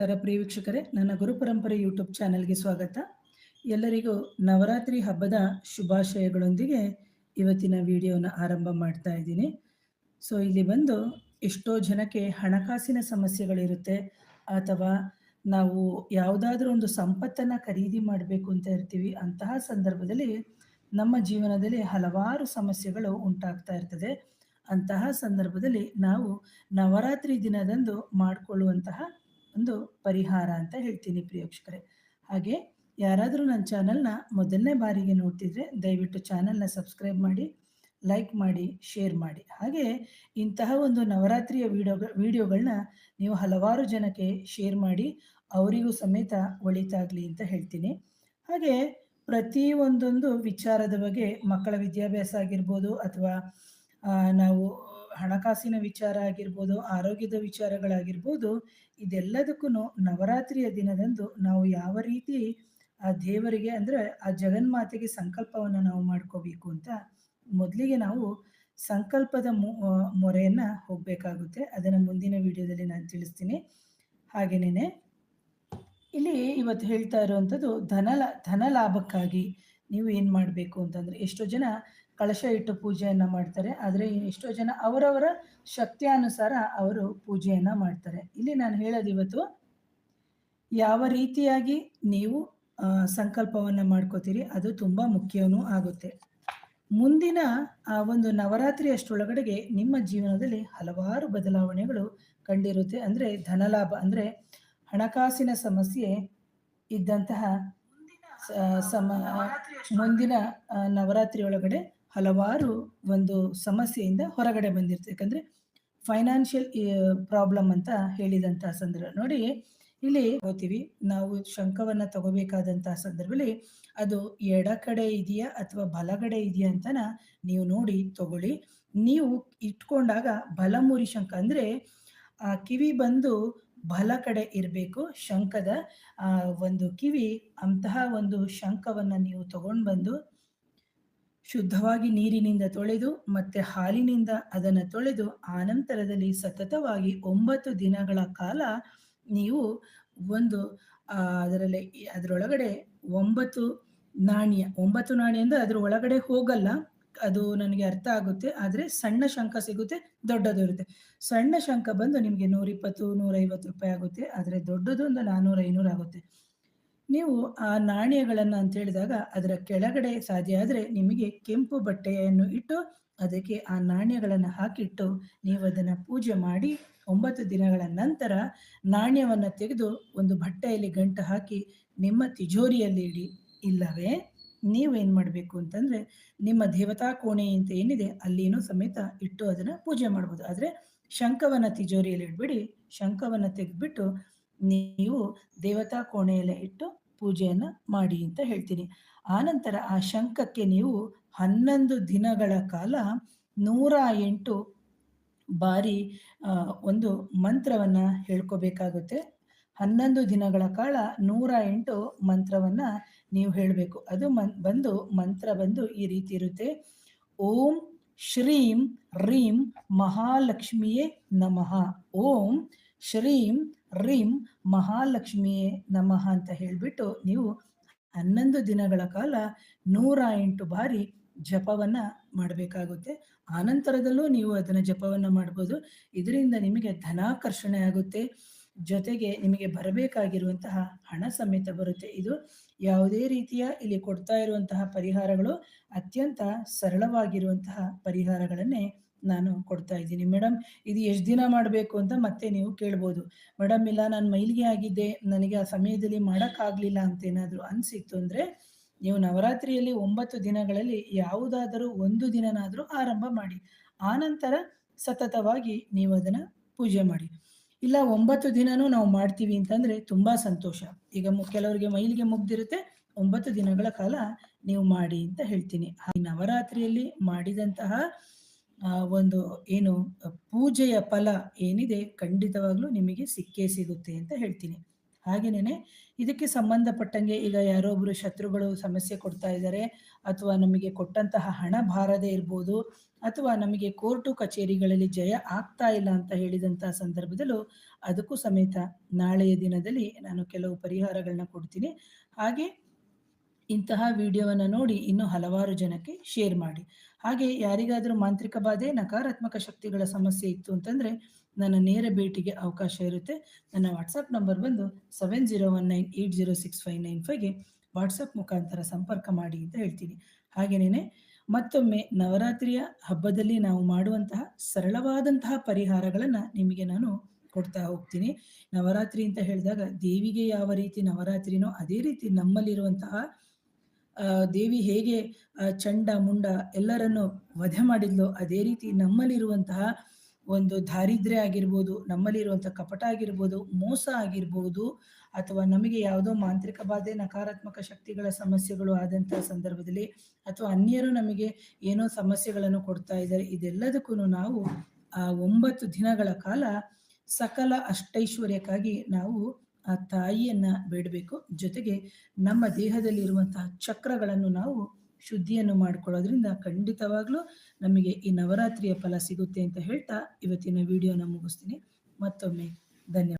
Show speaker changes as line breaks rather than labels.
ಪ್ರಿಯ ವೀಕ್ಷಕರೇ ನನ್ನ ಗುರು ಪರಂಪರೆ ಯೂಟ್ಯೂಬ್ ಚಾನೆಲ್ಗೆ ಸ್ವಾಗತ. ಎಲ್ಲರಿಗೂ ನವರಾತ್ರಿ ಹಬ್ಬದ ಶುಭಾಶಯಗಳೊಂದಿಗೆ ಇವತ್ತಿನ ವಿಡಿಯೋನ ಆರಂಭ ಮಾಡ್ತಾ ಇದ್ದೀನಿ. ಸೊ ಇಲ್ಲಿ ಬಂದು ಎಷ್ಟೋ ಜನಕ್ಕೆ ಹಣಕಾಸಿನ ಸಮಸ್ಯೆಗಳಿರುತ್ತೆ ಅಥವಾ ನಾವು ಯಾವುದಾದ್ರೂ ಒಂದು ಸಂಪತ್ತನ್ನು ಖರೀದಿ ಮಾಡಬೇಕು ಅಂತ ಇರ್ತೀವಿ ಅಂತಹ ಸಂದರ್ಭದಲ್ಲಿ ನಮ್ಮ ಜೀವನದಲ್ಲಿ ಹಲವಾರು ಸಮಸ್ಯೆಗಳು ಉಂಟಾಗ್ತಾ ಇರ್ತದೆ. ಅಂತಹ ಸಂದರ್ಭದಲ್ಲಿ ನಾವು ನವರಾತ್ರಿ ದಿನದಂದು ಮಾಡಿಕೊಳ್ಳುವಂತಹ ಒಂದು ಪರಿಹಾರ ಅಂತ ಹೇಳ್ತೀನಿ ಪ್ರಿಯೋಕ್ಷಕರೇ. ಹಾಗೆ ಯಾರಾದರೂ ನನ್ನ ಚಾನಲ್ನ ಮೊದಲನೇ ಬಾರಿಗೆ ನೋಡ್ತಿದ್ರೆ ದಯವಿಟ್ಟು ಚಾನಲ್ನ ಸಬ್ಸ್ಕ್ರೈಬ್ ಮಾಡಿ ಲೈಕ್ ಮಾಡಿ ಶೇರ್ ಮಾಡಿ. ಹಾಗೆ ಇಂತಹ ಒಂದು ನವರಾತ್ರಿಯ ವಿಡಿಯೋ ವಿಡಿಯೋಗಳನ್ನ ನೀವು ಹಲವಾರು ಜನಕ್ಕೆ ಶೇರ್ ಮಾಡಿ ಅವರಿಗೂ ಸಮೇತ ಒಳಿತಾಗಲಿ ಅಂತ ಹೇಳ್ತೀನಿ. ಹಾಗೆ ಪ್ರತಿ ಒಂದೊಂದು ವಿಚಾರದ ಬಗ್ಗೆ ಮಕ್ಕಳ ವಿದ್ಯಾಭ್ಯಾಸ ಆಗಿರ್ಬೋದು ಅಥವಾ ನಾವು ಹಣಕಾಸಿನ ವಿಚಾರ ಆಗಿರ್ಬೋದು, ಆರೋಗ್ಯದ ವಿಚಾರಗಳಾಗಿರ್ಬೋದು ಇದೆಲ್ಲದಕ್ಕೂ ನವರಾತ್ರಿಯ ದಿನದಂದು ನಾವು ಯಾವ ರೀತಿ ಆ ದೇವರಿಗೆ ಅಂದರೆ ಆ ಜಗನ್ಮಾತೆಗೆ ಸಂಕಲ್ಪವನ್ನು ನಾವು ಮಾಡ್ಕೋಬೇಕು ಅಂತ ಮೊದಲಿಗೆ ನಾವು ಸಂಕಲ್ಪದ ಮೊರೆಯನ್ನು ಹೋಗಬೇಕಾಗುತ್ತೆ. ಅದನ್ನು ಮುಂದಿನ ವಿಡಿಯೋದಲ್ಲಿ ನಾನು ತಿಳಿಸ್ತೀನಿ. ಹಾಗೆಯೇ ಇಲ್ಲಿ ಇವತ್ತು ಹೇಳ್ತಾ ಇರುವಂಥದ್ದು ಧನ ಧನ ಲಾಭಕ್ಕಾಗಿ ನೀವು ಏನು ಮಾಡಬೇಕು ಅಂತಂದರೆ ಎಷ್ಟೋ ಜನ ಕಳಶ ಇಟ್ಟು ಪೂಜೆಯನ್ನು ಮಾಡ್ತಾರೆ, ಆದರೆ ಎಷ್ಟೋ ಜನ ಅವರವರ ಶಕ್ತಿಯಾನುಸಾರ ಅವರು ಪೂಜೆಯನ್ನು ಮಾಡ್ತಾರೆ. ಇಲ್ಲಿ ನಾನು ಹೇಳೋದು ಇವತ್ತು, ಯಾವ ರೀತಿಯಾಗಿ ನೀವು ಸಂಕಲ್ಪವನ್ನು ಮಾಡ್ಕೋತೀರಿ ಅದು ತುಂಬ ಮುಖ್ಯವೂ ಆಗುತ್ತೆ. ಮುಂದಿನ ಆ ಒಂದು ನವರಾತ್ರಿ ಅಷ್ಟರೊಳಗಡೆಗೆ ನಿಮ್ಮ ಜೀವನದಲ್ಲಿ ಹಲವಾರು ಬದಲಾವಣೆಗಳು ಕಂಡಿರುತ್ತೆ. ಅಂದರೆ ಧನಲಾಭ ಅಂದರೆ ಹಣಕಾಸಿನ ಸಮಸ್ಯೆ ಇದ್ದಂತಹ ಸಮ, ಮುಂದಿನ ನವರಾತ್ರಿ ಒಳಗಡೆ ಹಲವಾರು ಒಂದು ಸಮಸ್ಯೆಯಿಂದ ಹೊರಗಡೆ ಬಂದಿರ್ತದೆ ಯಾಕಂದರೆ ಫೈನಾನ್ಷಿಯಲ್ ಪ್ರಾಬ್ಲಮ್ ಅಂತ ಹೇಳಿದಂತಹ ಸಂದರ್ಭ. ನೋಡಿ, ಇಲ್ಲಿ ಹೋಗ್ತೀವಿ ನಾವು ಶಂಖವನ್ನ ತಗೋಬೇಕಾದಂತಹ ಸಂದರ್ಭದಲ್ಲಿ ಅದು ಎಡ ಕಡೆ ಇದೆಯಾ ಅಥವಾ ಬಲಗಡೆ ಇದೆಯಾ ಅಂತನ ನೀವು ನೋಡಿ, ತಗೊಳ್ಳಿ. ನೀವು ಇಟ್ಕೊಂಡಾಗ ಬಲಮುರಿ ಶಂಖ ಅಂದರೆ, ಆ ಕಿವಿ ಬಂದು ಬಲ ಕಡೆ ಇರಬೇಕು, ಶಂಖದ ಒಂದು ಕಿವಿ, ಅಂತಹ ಒಂದು ಶಂಖವನ್ನು ನೀವು ತಗೊಂಡು ಬಂದು ಶುದ್ಧವಾಗಿ ನೀರಿನಿಂದ ತೊಳೆದು ಮತ್ತೆ ಹಾಲಿನಿಂದ ಅದನ್ನು ತೊಳೆದು ಆನಂತರದಲ್ಲಿ ಸತತವಾಗಿ ಒಂಬತ್ತು ದಿನಗಳ ಕಾಲ ನೀವು ಒಂದು ಅದರಲ್ಲಿ ಅದರೊಳಗಡೆ ಒಂಬತ್ತು ನಾಣ್ಯ ಒಂಬತ್ತು ನಾಣ್ಯ ಅಂದರೆ ಅದರ ಒಳಗಡೆ ಹೋಗಲ್ಲ. ಅದು ನನಗೆ ಅರ್ಥ ಆಗುತ್ತೆ, ಆದರೆ ಸಣ್ಣ ಶಂಖ ಸಿಗುತ್ತೆ, ದೊಡ್ಡದು ಇರುತ್ತೆ. ಸಣ್ಣ ಶಂಖ ಬಂದು ನಿಮಗೆ ನೂರಿಪ್ಪತ್ತು, ನೂರೈವತ್ತು ರೂಪಾಯಿ ಆಗುತ್ತೆ, ಆದರೆ ದೊಡ್ಡದು ಒಂದು ನಾನ್ನೂರು ಐನೂರು ಆಗುತ್ತೆ. ನೀವು ಆ ನಾಣ್ಯಗಳನ್ನು ಅಂತ ಹೇಳಿದಾಗ ಅದರ ಕೆಳಗಡೆ ಸಾಧ್ಯ ಆದರೆ ನಿಮಗೆ ಕೆಂಪು ಬಟ್ಟೆಯನ್ನು ಇಟ್ಟು ಅದಕ್ಕೆ ಆ ನಾಣ್ಯಗಳನ್ನು ಹಾಕಿಟ್ಟು ನೀವು ಅದನ್ನು ಪೂಜೆ ಮಾಡಿ ಒಂಬತ್ತು ದಿನಗಳ ನಂತರ ನಾಣ್ಯವನ್ನು ತೆಗೆದು ಒಂದು ಬಟ್ಟೆಯಲ್ಲಿ ಗಂಟು ಹಾಕಿ ನಿಮ್ಮ ತಿಜೋರಿಯಲ್ಲಿ ಇಡಿ. ಇಲ್ಲವೇ? ನೀವೇನು ಮಾಡಬೇಕು ಅಂತಂದರೆ, ನಿಮ್ಮ ದೇವತಾ ಕೋಣೆ ಅಂತ ಏನಿದೆ, ಅಲ್ಲಿನೂ ಸಮೇತ ಇಟ್ಟು ಅದನ್ನು ಪೂಜೆ ಮಾಡ್ಬೋದು. ಆದರೆ ಶಂಖವನ್ನು ತಿಜೋರಿಯಲ್ಲಿ ಇಟ್ಬಿಡಿ ಶಂಖವನ್ನು ತೆಗೆದ್ಬಿಟ್ಟು ನೀವು ದೇವತಾ ಕೋಣೆಯಲ್ಲೇ ಇಟ್ಟು ಪೂಜೆಯನ್ನು ಮಾಡಿ ಅಂತ ಹೇಳ್ತೀನಿ. ಆನಂತರ ಆ ಶಂಖಕ್ಕೆ ನೀವು ಹನ್ನೊಂದು ದಿನಗಳ ಕಾಲ ನೂರ ಎಂಟು ಬಾರಿ ಒಂದು ಮಂತ್ರವನ್ನು ಹೇಳ್ಕೋಬೇಕಾಗುತ್ತೆ. ಹನ್ನೊಂದು ದಿನಗಳ ಕಾಲ ನೂರ ಎಂಟು ಮಂತ್ರವನ್ನು ನೀವು ಹೇಳಬೇಕು. ಅದು ಮನ್, ಬಂದು ಮಂತ್ರ ಬಂದು ಈ ರೀತಿ ಇರುತ್ತೆ. ಓಂ ಶ್ರೀಂ ರೀಂ ಮಹಾಲಕ್ಷ್ಮಿಯೇ ನಮಃ. ಓಂ ಶ್ರೀಂ ರೀಂ ಮಹಾಲಕ್ಷ್ಮಿಯೇ ನಮಃ ಅಂತ ಹೇಳಿಬಿಟ್ಟು ನೀವು ಹನ್ನೊಂದು ದಿನಗಳ ಕಾಲ ನೂರ ಎಂಟು ಬಾರಿ ಜಪವನ್ನ ಮಾಡಬೇಕಾಗುತ್ತೆ. ಆನಂತರದಲ್ಲೂ ನೀವು ಅದನ್ನು ಜಪವನ್ನ ಮಾಡ್ಬೋದು. ಇದರಿಂದ ನಿಮಗೆ ಧನಾಕರ್ಷಣೆ ಆಗುತ್ತೆ. ಜೊತೆಗೆ ನಿಮಗೆ ಬರಬೇಕಾಗಿರುವಂತಹ ಹಣ ಸಮೇತ ಬರುತ್ತೆ. ಇದು ಯಾವುದೇ ರೀತಿಯ ಇಲ್ಲಿ ಕೊಡ್ತಾ ಇರುವಂತಹ ಪರಿಹಾರಗಳು ಅತ್ಯಂತ ಸರಳವಾಗಿರುವಂತಹ ಪರಿಹಾರಗಳನ್ನೇ ನಾನು ಕೊಡ್ತಾ ಇದ್ದೀನಿ. ಮೇಡಮ್ ಇದು ಎಷ್ಟು ದಿನ ಮಾಡಬೇಕು ಅಂತ ಮತ್ತೆ ನೀವು ಕೇಳ್ಬೋದು. ಮೇಡಮ್ ಇಲ್ಲ, ನಾನು ಮೈಲಿಗೆ ಆಗಿದ್ದೆ. ನನಗೆ ಆ ಸಮಯದಲ್ಲಿ ಮಾಡೋಕ್ಕಾಗಲಿಲ್ಲ ಅಂತ ಏನಾದರೂ ಅನಿಸಿತ್ತು ಅಂದರೆ ನೀವು ನವರಾತ್ರಿಯಲ್ಲಿ ಒಂಬತ್ತು ದಿನಗಳಲ್ಲಿ ಯಾವುದಾದರೂ ಒಂದು ದಿನನಾದರೂ ಆರಂಭ ಮಾಡಿ. ಆನಂತರ ಸತತವಾಗಿ ನೀವು ಅದನ್ನು ಪೂಜೆ ಮಾಡಿ. ಇಲ್ಲ, ಒಂಬತ್ತು ದಿನನೂ ನಾವು ಮಾಡ್ತೀವಿ ಅಂತಂದರೆ ತುಂಬ ಸಂತೋಷ. ಈಗ ಕೆಲವರಿಗೆ ಮೈಲಿಗೆ ಮುಗ್ದಿರುತ್ತೆ, ಒಂಬತ್ತು ದಿನಗಳ ಕಾಲ ನೀವು ಮಾಡಿ ಅಂತ ಹೇಳ್ತೀನಿ. ಈ ನವರಾತ್ರಿಯಲ್ಲಿ ಮಾಡಿದಂತಹ ಒಂದು ಏನು, ಪೂಜೆಯ ಫಲ ಏನಿದೆ ಖಂಡಿತವಾಗ್ಲೂ ನಿಮಗೆ ಸಿಕ್ಕೇ ಸಿಗುತ್ತೆ ಅಂತ ಹೇಳ್ತೀನಿ. ಹಾಗೇನೇ ಇದಕ್ಕೆ ಸಂಬಂಧಪಟ್ಟಂಗೆ ಈಗ ಯಾರೋ ಒಬ್ರು ಶತ್ರುಗಳು ಸಮಸ್ಯೆ ಕೊಡ್ತಾ ಇದ್ದಾರೆ ಅಥವಾ ನಮಗೆ ಕೊಟ್ಟಂತಹ ಹಣ ಬಾರದೇ ಇರ್ಬೋದು ಅಥವಾ ನಮಗೆ ಕೋರ್ಟು ಕಚೇರಿಗಳಲ್ಲಿ ಜಯ ಆಗ್ತಾ ಇಲ್ಲ ಅಂತ ಹೇಳಿದಂತಹ ಸಂದರ್ಭದಲ್ಲೂ ಅದಕ್ಕೂ ಸಮೇತ ನಾಳೆಯ ದಿನದಲ್ಲಿ ನಾನು ಕೆಲವು ಪರಿಹಾರಗಳನ್ನ ಕೊಡ್ತೀನಿ. ಹಾಗೆ ಇಂತಹ ವಿಡಿಯೋವನ್ನು ನೋಡಿ ಇನ್ನೂ ಹಲವಾರು ಜನಕ್ಕೆ ಶೇರ್ ಮಾಡಿ. ಹಾಗೆ ಯಾರಿಗಾದರೂ ಮಾಂತ್ರಿಕ ಬಾಧೆ, ನಕಾರಾತ್ಮಕ ಶಕ್ತಿಗಳ ಸಮಸ್ಯೆ ಇತ್ತು ಅಂತಂದರೆ ನನ್ನ ನೇರ ಭೇಟಿಗೆ ಅವಕಾಶ ಇರುತ್ತೆ. ನನ್ನ ವಾಟ್ಸಪ್ ನಂಬರ್ ಬಂದು seven zero one nine eight zero six five nine ಫೈವ್ಗೆ WhatsApp ಮುಖಾಂತರ ಸಂಪರ್ಕ ಮಾಡಿ ಅಂತ ಹೇಳ್ತೀನಿ. ಹಾಗೆಯೇ ಮತ್ತೊಮ್ಮೆ ನವರಾತ್ರಿಯ ಹಬ್ಬದಲ್ಲಿ ನಾವು ಮಾಡುವಂತಹ ಸರಳವಾದಂತಹ ಪರಿಹಾರಗಳನ್ನು ನಿಮಗೆ ನಾನು ಕೊಡ್ತಾ ಹೋಗ್ತೀನಿ. ನವರಾತ್ರಿ ಅಂತ ಹೇಳಿದಾಗ ದೇವಿಗೆ ಯಾವ ರೀತಿ ನವರಾತ್ರಿನೋ ಅದೇ ರೀತಿ ನಮ್ಮಲ್ಲಿರುವಂತಹ ದೇವಿ ಹೇಗೆ ಚಂಡ, ಮುಂಡ ಎಲ್ಲರನ್ನು ವಧೆ ಮಾಡಿದ್ಲೋ ಅದೇ ರೀತಿ ನಮ್ಮಲ್ಲಿರುವಂತಹ ಒಂದು ದಾರಿದ್ರ್ಯ ಆಗಿರ್ಬೋದು ನಮ್ಮಲ್ಲಿರುವಂತಹ ಕಪಟ ಆಗಿರ್ಬೋದು, ಮೋಸ ಆಗಿರ್ಬೋದು, ಅಥವಾ ನಮಗೆ ಯಾವುದೋ ಮಾಂತ್ರಿಕ ಬಾಧೆ, ನಕಾರಾತ್ಮಕ ಶಕ್ತಿಗಳ ಸಮಸ್ಯೆಗಳು ಆದಂತಹ ಸಂದರ್ಭದಲ್ಲಿ ಅಥವಾ ಅನ್ಯರು ನಮಗೆ ಏನೋ ಸಮಸ್ಯೆಗಳನ್ನು ಕೊಡ್ತಾ ಇದ್ದಾರೆ, ಇದೆಲ್ಲದಕ್ಕೂ ನಾವು ಆ ಒಂಬತ್ತು ದಿನಗಳ ಕಾಲ ಸಕಲ ಅಷ್ಟೈಶ್ವರ್ಯಕ್ಕಾಗಿ ನಾವು ಆ ತಾಯಿಯನ್ನ ಬೇಡಬೇಕು. ಜೊತೆಗೆ ನಮ್ಮ ದೇಹದಲ್ಲಿರುವಂತಹ ಚಕ್ರಗಳನ್ನು ನಾವು ಶುದ್ಧಿಯನ್ನು ಮಾಡ್ಕೊಳ್ಳೋದ್ರಿಂದ ಖಂಡಿತವಾಗ್ಲೂ ನಮಗೆ ಈ ನವರಾತ್ರಿಯ ಫಲ ಸಿಗುತ್ತೆ ಅಂತ ಹೇಳ್ತಾ ಇವತ್ತಿನ ವಿಡಿಯೋನ ಮುಗಿಸ್ತೀನಿ. ಮತ್ತೊಮ್ಮೆ ಧನ್ಯವಾದ.